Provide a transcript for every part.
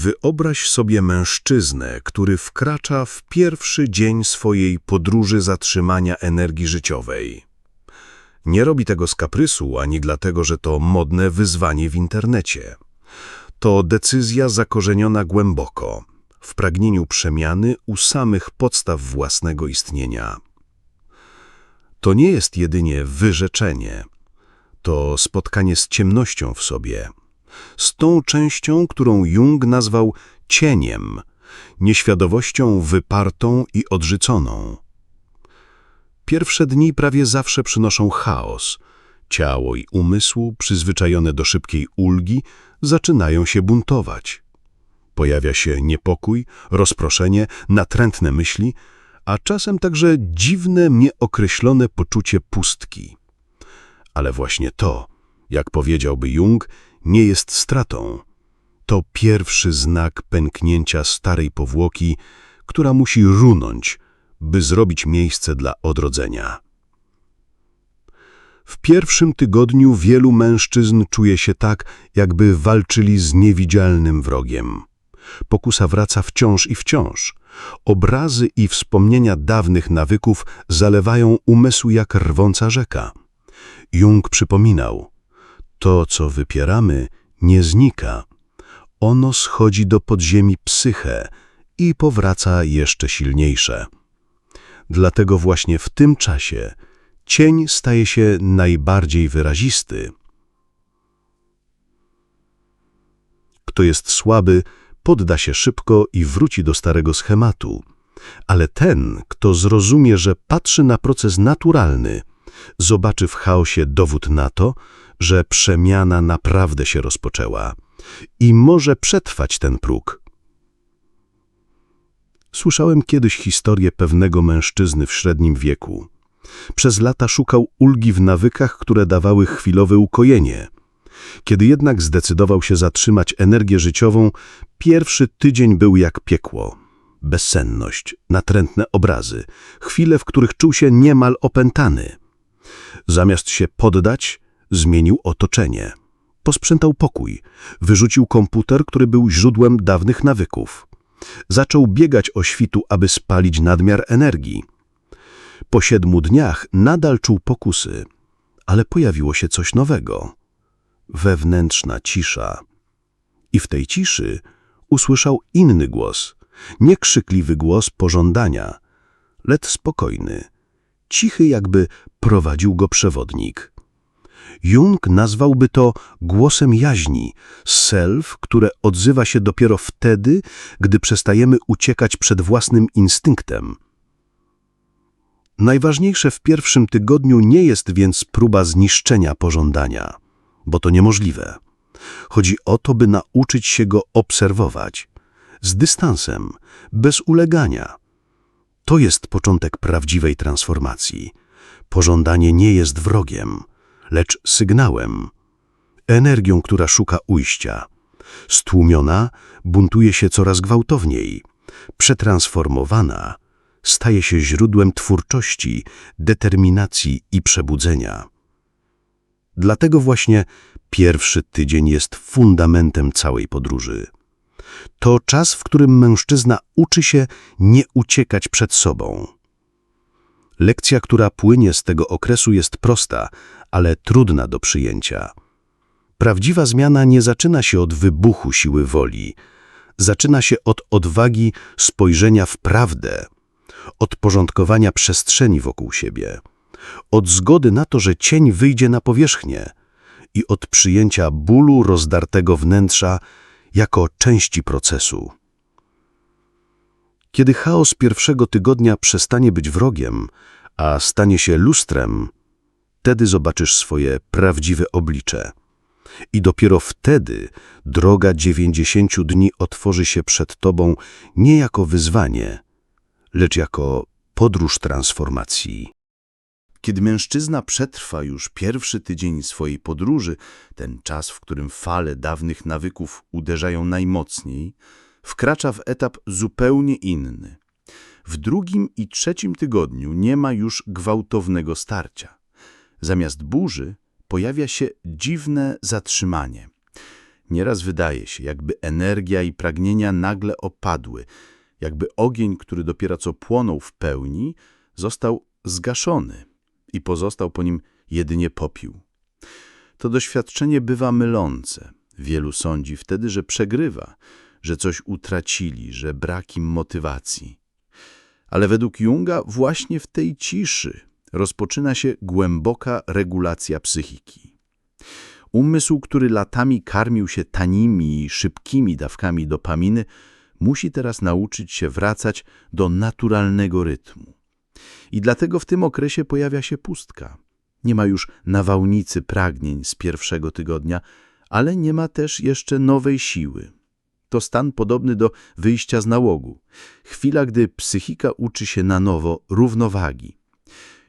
Wyobraź sobie mężczyznę, który wkracza w pierwszy dzień swojej podróży zatrzymania energii życiowej. Nie robi tego z kaprysu, ani dlatego, że to modne wyzwanie w internecie. To decyzja zakorzeniona głęboko, w pragnieniu przemiany u samych podstaw własnego istnienia. To nie jest jedynie wyrzeczenie, to spotkanie z ciemnością w sobie, z tą częścią, którą Jung nazwał cieniem, nieświadomością wypartą i odrzuconą. Pierwsze dni prawie zawsze przynoszą chaos. Ciało i umysł, przyzwyczajone do szybkiej ulgi, zaczynają się buntować. Pojawia się niepokój, rozproszenie, natrętne myśli, a czasem także dziwne, nieokreślone poczucie pustki. Ale właśnie to, jak powiedziałby Jung, nie jest stratą. To pierwszy znak pęknięcia starej powłoki, która musi runąć, by zrobić miejsce dla odrodzenia. W pierwszym tygodniu wielu mężczyzn czuje się tak, jakby walczyli z niewidzialnym wrogiem. Pokusa wraca wciąż i wciąż. Obrazy i wspomnienia dawnych nawyków zalewają umysł jak rwąca rzeka. Jung przypominał, to co wypieramy nie znika. Ono schodzi do podziemi psyche i powraca jeszcze silniejsze. Dlatego właśnie w tym czasie cień staje się najbardziej wyrazisty. Kto jest słaby, podda się szybko i wróci do starego schematu. Ale ten, kto zrozumie, że patrzy na proces naturalny, zobaczy w chaosie dowód na to, że przemiana naprawdę się rozpoczęła i może przetrwać ten próg. Słyszałem kiedyś historię pewnego mężczyzny w średnim wieku. Przez lata szukał ulgi w nawykach, które dawały chwilowe ukojenie. Kiedy jednak zdecydował się zatrzymać energię życiową, pierwszy tydzień był jak piekło. Bezsenność, natrętne obrazy, chwile, w których czuł się niemal opętany. Zamiast się poddać, zmienił otoczenie. Posprzątał pokój, wyrzucił komputer, który był źródłem dawnych nawyków. Zaczął biegać o świtu, aby spalić nadmiar energii. Po siedmiu dniach nadal czuł pokusy, ale pojawiło się coś nowego. Wewnętrzna cisza. I w tej ciszy usłyszał inny głos, nie krzykliwy głos pożądania, lecz spokojny, cichy jakby prowadził go przewodnik. Jung nazwałby to głosem jaźni, self, które odzywa się dopiero wtedy, gdy przestajemy uciekać przed własnym instynktem. Najważniejsze w pierwszym tygodniu nie jest więc próba zniszczenia pożądania, bo to niemożliwe. Chodzi o to, by nauczyć się go obserwować, z dystansem, bez ulegania. To jest początek prawdziwej transformacji. Pożądanie nie jest wrogiem, lecz sygnałem, energią, która szuka ujścia. Stłumiona buntuje się coraz gwałtowniej, przetransformowana staje się źródłem twórczości, determinacji i przebudzenia. Dlatego właśnie pierwszy tydzień jest fundamentem całej podróży. To czas, w którym mężczyzna uczy się nie uciekać przed sobą. Lekcja, która płynie z tego okresu jest prosta, ale trudna do przyjęcia. Prawdziwa zmiana nie zaczyna się od wybuchu siły woli. Zaczyna się od odwagi spojrzenia w prawdę, od porządkowania przestrzeni wokół siebie, od zgody na to, że cień wyjdzie na powierzchnię i od przyjęcia bólu rozdartego wnętrza jako części procesu. Kiedy chaos pierwszego tygodnia przestanie być wrogiem, a stanie się lustrem, wtedy zobaczysz swoje prawdziwe oblicze. I dopiero wtedy droga dziewięćdziesięciu dni otworzy się przed tobą nie jako wyzwanie, lecz jako podróż transformacji. Kiedy mężczyzna przetrwa już pierwszy tydzień swojej podróży, ten czas, w którym fale dawnych nawyków uderzają najmocniej, wkracza w etap zupełnie inny. W drugim i trzecim tygodniu nie ma już gwałtownego starcia. Zamiast burzy pojawia się dziwne zatrzymanie. Nieraz wydaje się, jakby energia i pragnienia nagle opadły, jakby ogień, który dopiero co płonął w pełni, został zgaszony i pozostał po nim jedynie popiół. To doświadczenie bywa mylące. Wielu sądzi wtedy, że przegrywa, że coś utracili, że brak im motywacji. Ale według Junga właśnie w tej ciszy rozpoczyna się głęboka regulacja psychiki. Umysł, który latami karmił się tanimi i szybkimi dawkami dopaminy, musi teraz nauczyć się wracać do naturalnego rytmu. I dlatego w tym okresie pojawia się pustka. Nie ma już nawałnicy pragnień z pierwszego tygodnia, ale nie ma też jeszcze nowej siły. To stan podobny do wyjścia z nałogu. Chwila, gdy psychika uczy się na nowo równowagi.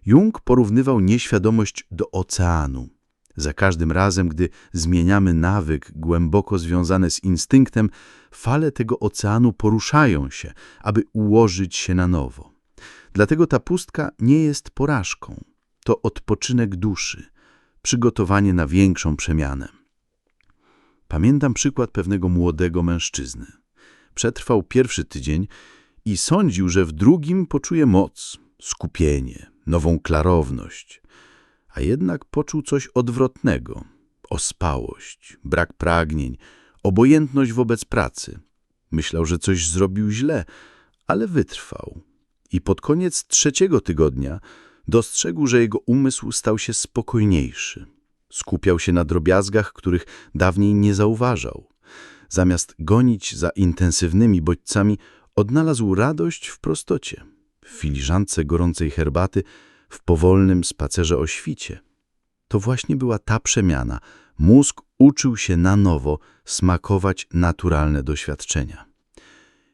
Jung porównywał nieświadomość do oceanu. Za każdym razem, gdy zmieniamy nawyk głęboko związany z instynktem, fale tego oceanu poruszają się, aby ułożyć się na nowo. Dlatego ta pustka nie jest porażką. To odpoczynek duszy, przygotowanie na większą przemianę. Pamiętam przykład pewnego młodego mężczyzny. Przetrwał pierwszy tydzień i sądził, że w drugim poczuje moc, skupienie, nową klarowność. A jednak poczuł coś odwrotnego. Ospałość, brak pragnień, obojętność wobec pracy. Myślał, że coś zrobił źle, ale wytrwał. I pod koniec trzeciego tygodnia dostrzegł, że jego umysł stał się spokojniejszy. Skupiał się na drobiazgach, których dawniej nie zauważał. Zamiast gonić za intensywnymi bodźcami, odnalazł radość w prostocie, w filiżance gorącej herbaty, w powolnym spacerze o świcie. To właśnie była ta przemiana. Mózg uczył się na nowo smakować naturalne doświadczenia.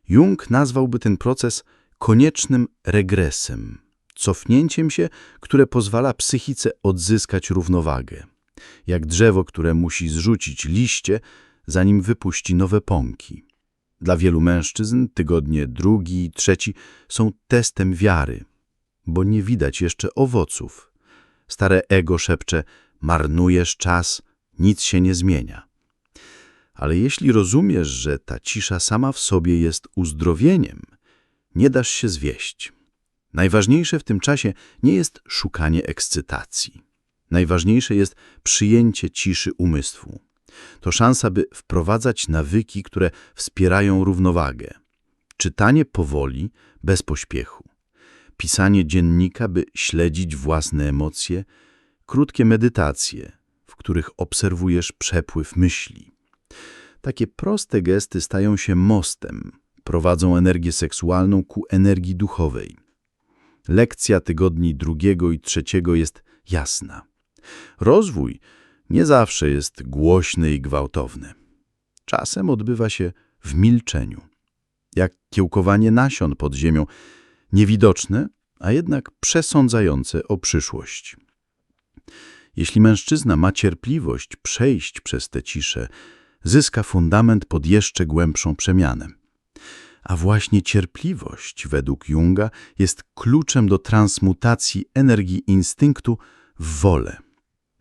Jung nazwałby ten proces koniecznym regresem, cofnięciem się, które pozwala psychice odzyskać równowagę jak drzewo, które musi zrzucić liście, zanim wypuści nowe pąki. Dla wielu mężczyzn tygodnie drugi i trzeci są testem wiary, bo nie widać jeszcze owoców. Stare ego szepcze, marnujesz czas, nic się nie zmienia. Ale jeśli rozumiesz, że ta cisza sama w sobie jest uzdrowieniem, nie dasz się zwieść. Najważniejsze w tym czasie nie jest szukanie ekscytacji. Najważniejsze jest przyjęcie ciszy umysłu. To szansa, by wprowadzać nawyki, które wspierają równowagę. Czytanie powoli, bez pośpiechu. Pisanie dziennika, by śledzić własne emocje. Krótkie medytacje, w których obserwujesz przepływ myśli. Takie proste gesty stają się mostem, prowadzą energię seksualną ku energii duchowej. Lekcja tygodni drugiego i trzeciego jest jasna. Rozwój nie zawsze jest głośny i gwałtowny. Czasem odbywa się w milczeniu, jak kiełkowanie nasion pod ziemią, niewidoczne, a jednak przesądzające o przyszłość. Jeśli mężczyzna ma cierpliwość przejść przez tę ciszę, zyska fundament pod jeszcze głębszą przemianę. A właśnie cierpliwość, według Junga, jest kluczem do transmutacji energii instynktu w wolę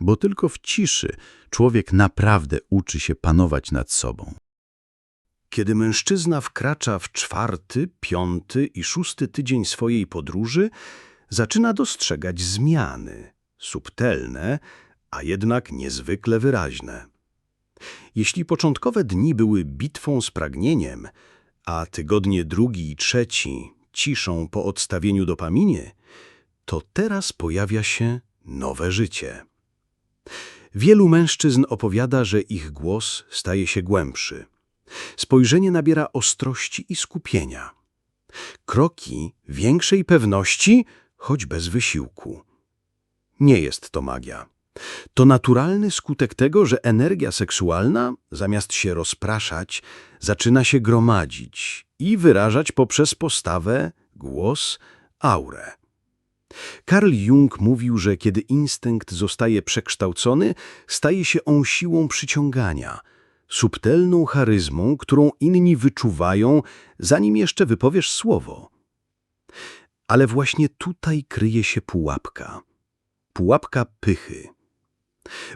bo tylko w ciszy człowiek naprawdę uczy się panować nad sobą. Kiedy mężczyzna wkracza w czwarty, piąty i szósty tydzień swojej podróży, zaczyna dostrzegać zmiany, subtelne, a jednak niezwykle wyraźne. Jeśli początkowe dni były bitwą z pragnieniem, a tygodnie drugi i trzeci ciszą po odstawieniu dopaminie, to teraz pojawia się nowe życie. Wielu mężczyzn opowiada, że ich głos staje się głębszy. Spojrzenie nabiera ostrości i skupienia. Kroki większej pewności, choć bez wysiłku. Nie jest to magia. To naturalny skutek tego, że energia seksualna, zamiast się rozpraszać, zaczyna się gromadzić i wyrażać poprzez postawę, głos, aurę. Karl Jung mówił, że kiedy instynkt zostaje przekształcony, staje się on siłą przyciągania, subtelną charyzmą, którą inni wyczuwają, zanim jeszcze wypowiesz słowo. Ale właśnie tutaj kryje się pułapka. Pułapka pychy.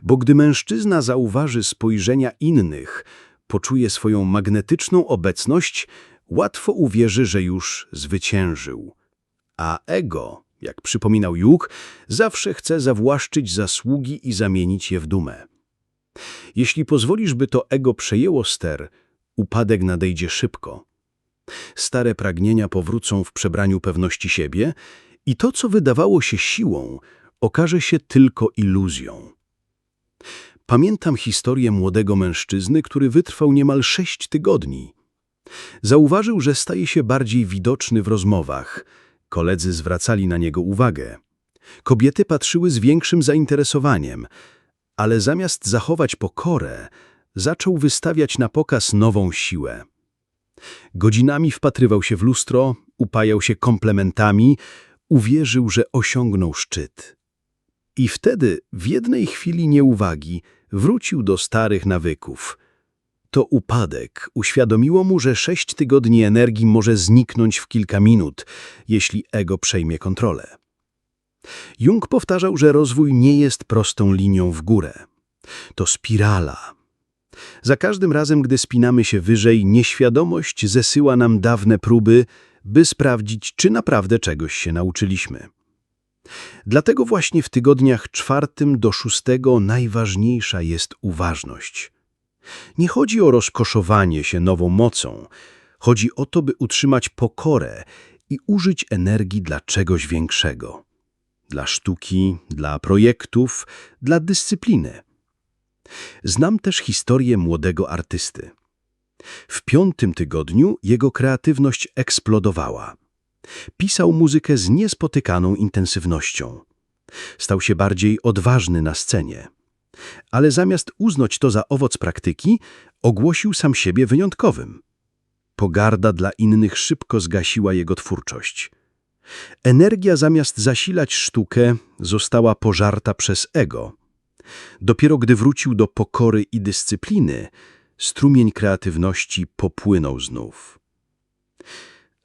Bo gdy mężczyzna zauważy spojrzenia innych, poczuje swoją magnetyczną obecność, łatwo uwierzy, że już zwyciężył. A ego, jak przypominał Jung, zawsze chce zawłaszczyć zasługi i zamienić je w dumę. Jeśli pozwolisz, by to ego przejęło ster, upadek nadejdzie szybko. Stare pragnienia powrócą w przebraniu pewności siebie i to, co wydawało się siłą, okaże się tylko iluzją. Pamiętam historię młodego mężczyzny, który wytrwał niemal sześć tygodni. Zauważył, że staje się bardziej widoczny w rozmowach. Koledzy zwracali na niego uwagę. Kobiety patrzyły z większym zainteresowaniem, ale zamiast zachować pokorę, zaczął wystawiać na pokaz nową siłę. Godzinami wpatrywał się w lustro, upajał się komplementami, uwierzył, że osiągnął szczyt. I wtedy, w jednej chwili nieuwagi, wrócił do starych nawyków. To upadek uświadomiło mu, że sześć tygodni energii może zniknąć w kilka minut, jeśli ego przejmie kontrolę. Jung powtarzał, że rozwój nie jest prostą linią w górę. To spirala. Za każdym razem, gdy spinamy się wyżej, nieświadomość zesyła nam dawne próby, by sprawdzić, czy naprawdę czegoś się nauczyliśmy. Dlatego właśnie w tygodniach czwartym do szóstego najważniejsza jest uważność. Nie chodzi o rozkoszowanie się nową mocą. Chodzi o to, by utrzymać pokorę i użyć energii dla czegoś większego. Dla sztuki, dla projektów, dla dyscypliny. Znam też historię młodego artysty. W piątym tygodniu jego kreatywność eksplodowała. Pisał muzykę z niespotykaną intensywnością. Stał się bardziej odważny na scenie. Ale zamiast uznać to za owoc praktyki, ogłosił sam siebie wyjątkowym. Pogarda dla innych szybko zgasiła jego twórczość. Energia zamiast zasilać sztukę została pożarta przez ego. Dopiero gdy wrócił do pokory i dyscypliny, strumień kreatywności popłynął znów.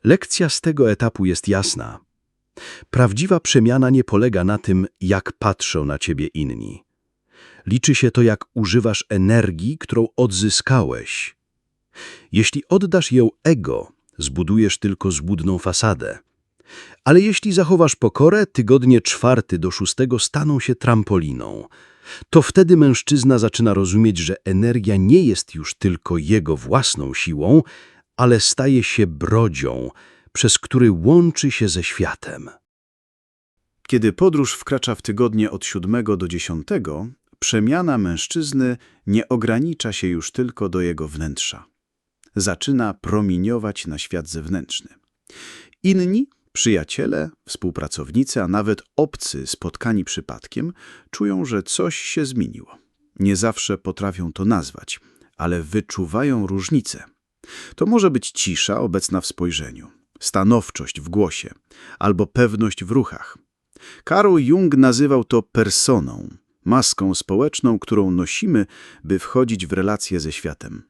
Lekcja z tego etapu jest jasna. Prawdziwa przemiana nie polega na tym, jak patrzą na ciebie inni. Liczy się to, jak używasz energii, którą odzyskałeś. Jeśli oddasz ją ego, zbudujesz tylko złudną fasadę. Ale jeśli zachowasz pokorę, tygodnie czwarty do szóstego staną się trampoliną. To wtedy mężczyzna zaczyna rozumieć, że energia nie jest już tylko jego własną siłą, ale staje się brodzią, przez który łączy się ze światem. Kiedy podróż wkracza w tygodnie od 7 do 10, przemiana mężczyzny nie ogranicza się już tylko do jego wnętrza. Zaczyna promieniować na świat zewnętrzny. Inni, przyjaciele, współpracownicy, a nawet obcy spotkani przypadkiem, czują, że coś się zmieniło. Nie zawsze potrafią to nazwać, ale wyczuwają różnicę. To może być cisza obecna w spojrzeniu, stanowczość w głosie albo pewność w ruchach. Carl Jung nazywał to personą, maską społeczną, którą nosimy, by wchodzić w relacje ze światem.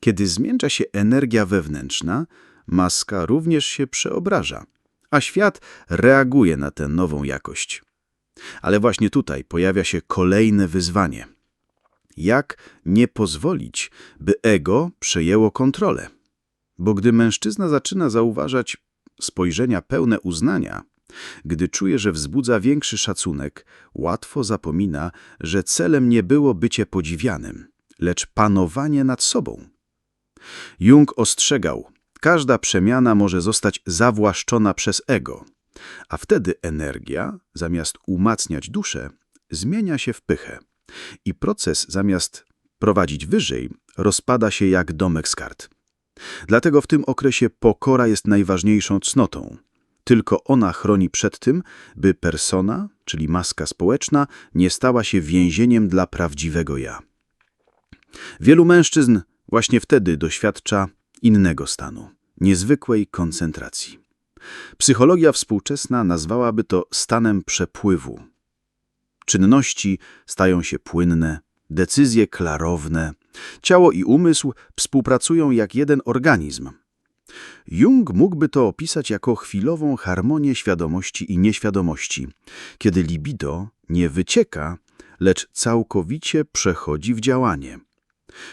Kiedy zmienia się energia wewnętrzna, maska również się przeobraża, a świat reaguje na tę nową jakość. Ale właśnie tutaj pojawia się kolejne wyzwanie. Jak nie pozwolić, by ego przejęło kontrolę? Bo gdy mężczyzna zaczyna zauważać spojrzenia pełne uznania, gdy czuje, że wzbudza większy szacunek, łatwo zapomina, że celem nie było bycie podziwianym, lecz panowanie nad sobą. Jung ostrzegał, każda przemiana może zostać zawłaszczona przez ego, a wtedy energia, zamiast umacniać duszę, zmienia się w pychę i proces zamiast prowadzić wyżej, rozpada się jak domek z kart. Dlatego w tym okresie pokora jest najważniejszą cnotą. Tylko ona chroni przed tym, by persona, czyli maska społeczna, nie stała się więzieniem dla prawdziwego ja. Wielu mężczyzn właśnie wtedy doświadcza innego stanu, niezwykłej koncentracji. Psychologia współczesna nazwałaby to stanem przepływu. Czynności stają się płynne, decyzje klarowne, ciało i umysł współpracują jak jeden organizm. Jung mógłby to opisać jako chwilową harmonię świadomości i nieświadomości, kiedy libido nie wycieka, lecz całkowicie przechodzi w działanie.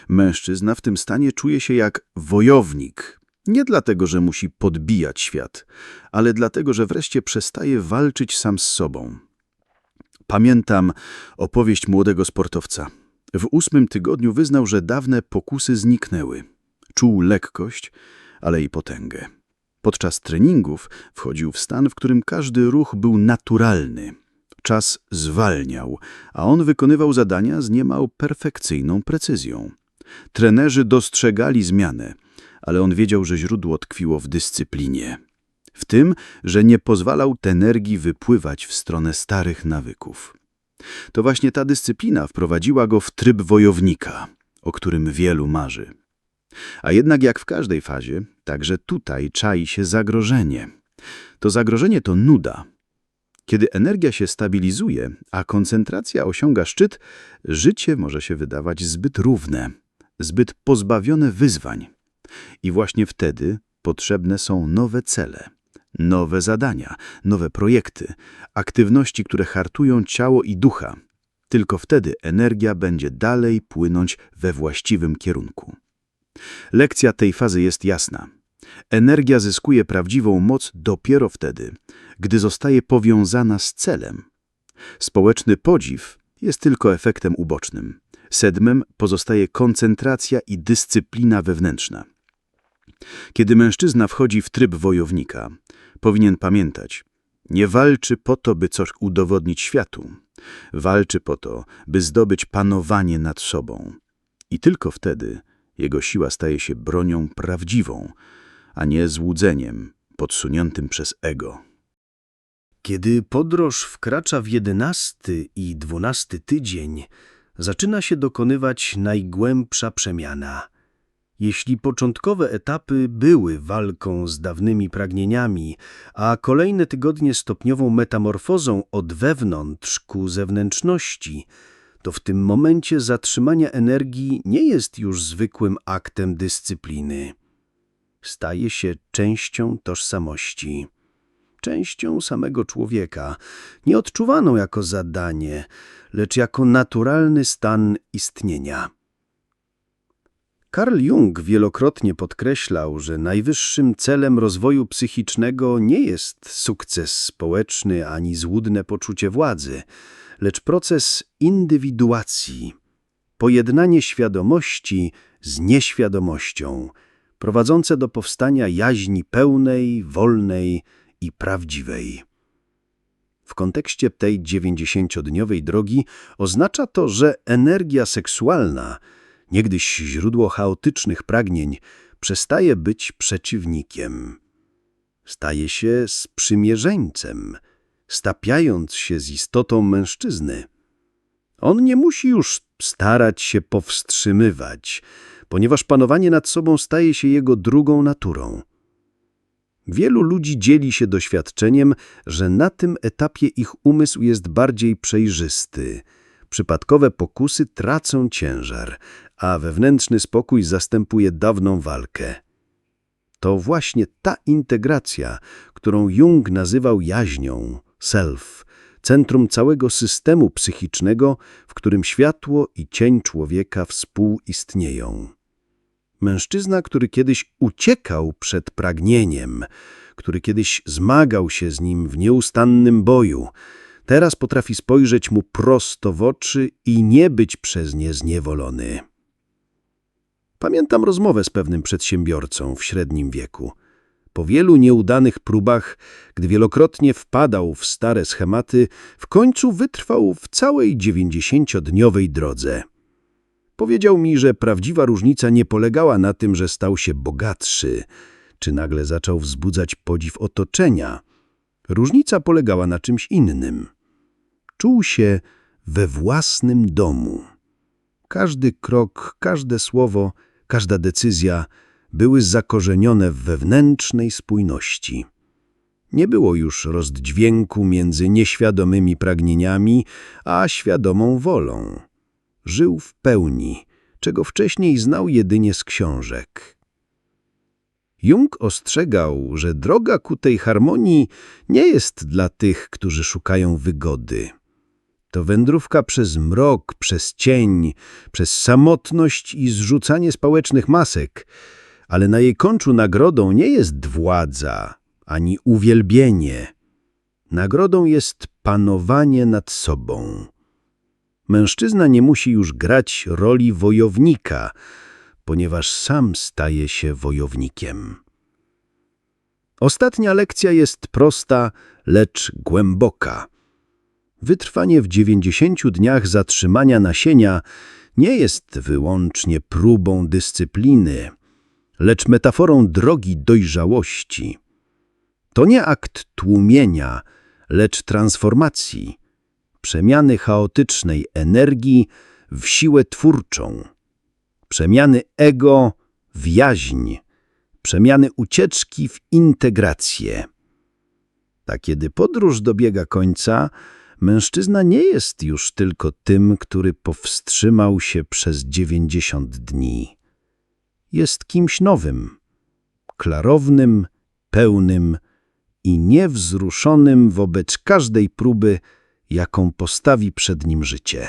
Mężczyzna w tym stanie czuje się jak wojownik. Nie dlatego, że musi podbijać świat, ale dlatego, że wreszcie przestaje walczyć sam z sobą. Pamiętam opowieść młodego sportowca. W ósmym tygodniu wyznał, że dawne pokusy zniknęły. Czuł lekkość, ale i potęgę. Podczas treningów wchodził w stan, w którym każdy ruch był naturalny. Czas zwalniał, a on wykonywał zadania z niemal perfekcyjną precyzją. Trenerzy dostrzegali zmianę, ale on wiedział, że źródło tkwiło w dyscyplinie. W tym, że nie pozwalał energii wypływać w stronę starych nawyków. To właśnie ta dyscyplina wprowadziła go w tryb wojownika, o którym wielu marzy. A jednak jak w każdej fazie, także tutaj czai się zagrożenie. To zagrożenie to nuda. Kiedy energia się stabilizuje, a koncentracja osiąga szczyt, życie może się wydawać zbyt równe, zbyt pozbawione wyzwań. I właśnie wtedy potrzebne są nowe cele, nowe zadania, nowe projekty, aktywności, które hartują ciało i ducha. Tylko wtedy energia będzie dalej płynąć we właściwym kierunku. Lekcja tej fazy jest jasna. Energia zyskuje prawdziwą moc dopiero wtedy, gdy zostaje powiązana z celem. Społeczny podziw jest tylko efektem ubocznym. Sedmem pozostaje koncentracja i dyscyplina wewnętrzna. Kiedy mężczyzna wchodzi w tryb wojownika, powinien pamiętać, nie walczy po to, by coś udowodnić światu. Walczy po to, by zdobyć panowanie nad sobą. I tylko wtedy jego siła staje się bronią prawdziwą, a nie złudzeniem podsuniętym przez ego. Kiedy podróż wkracza w jedenasty i dwunasty tydzień, zaczyna się dokonywać najgłębsza przemiana. Jeśli początkowe etapy były walką z dawnymi pragnieniami, a kolejne tygodnie stopniową metamorfozą od wewnątrz ku zewnętrzności, to w tym momencie zatrzymania energii nie jest już zwykłym aktem dyscypliny. Staje się częścią tożsamości, częścią samego człowieka, nieodczuwaną jako zadanie, lecz jako naturalny stan istnienia. Carl Jung wielokrotnie podkreślał, że najwyższym celem rozwoju psychicznego nie jest sukces społeczny ani złudne poczucie władzy, lecz proces indywiduacji, pojednanie świadomości z nieświadomością, prowadzące do powstania jaźni pełnej, wolnej i prawdziwej. W kontekście tej 90-dniowej drogi oznacza to, że energia seksualna, niegdyś źródło chaotycznych pragnień, przestaje być przeciwnikiem. Staje się sprzymierzeńcem, stapiając się z istotą mężczyzny. On nie musi już starać się powstrzymywać, ponieważ panowanie nad sobą staje się jego drugą naturą. Wielu ludzi dzieli się doświadczeniem, że na tym etapie ich umysł jest bardziej przejrzysty. Przypadkowe pokusy tracą ciężar, a wewnętrzny spokój zastępuje dawną walkę. To właśnie ta integracja, którą Jung nazywał jaźnią, self, centrum całego systemu psychicznego, w którym światło i cień człowieka współistnieją. Mężczyzna, który kiedyś uciekał przed pragnieniem, który kiedyś zmagał się z nim w nieustannym boju, teraz potrafi spojrzeć mu prosto w oczy i nie być przez nie zniewolony. Pamiętam rozmowę z pewnym przedsiębiorcą w średnim wieku. Po wielu nieudanych próbach, gdy wielokrotnie wpadał w stare schematy, w końcu wytrwał w całej dziewięćdziesięciodniowej drodze. Powiedział mi, że prawdziwa różnica nie polegała na tym, że stał się bogatszy, czy nagle zaczął wzbudzać podziw otoczenia. Różnica polegała na czymś innym. Czuł się we własnym domu. Każdy krok, każde słowo, każda decyzja były zakorzenione w wewnętrznej spójności. Nie było już rozdźwięku między nieświadomymi pragnieniami a świadomą wolą. Żył w pełni, czego wcześniej znał jedynie z książek. Jung ostrzegał, że droga ku tej harmonii nie jest dla tych, którzy szukają wygody. To wędrówka przez mrok, przez cień, przez samotność i zrzucanie społecznych masek, ale na jej końcu nagrodą nie jest władza ani uwielbienie. Nagrodą jest panowanie nad sobą. Mężczyzna nie musi już grać roli wojownika, ponieważ sam staje się wojownikiem. Ostatnia lekcja jest prosta, lecz głęboka. Wytrwanie w 90 dniach zatrzymania nasienia nie jest wyłącznie próbą dyscypliny, lecz metaforą drogi dojrzałości. To nie akt tłumienia, lecz transformacji, przemiany chaotycznej energii w siłę twórczą, przemiany ego w jaźń, przemiany ucieczki w integrację. A kiedy podróż dobiega końca, mężczyzna nie jest już tylko tym, który powstrzymał się przez 90 dni. Jest kimś nowym, klarownym, pełnym i niewzruszonym wobec każdej próby, jaką postawi przed nim życie.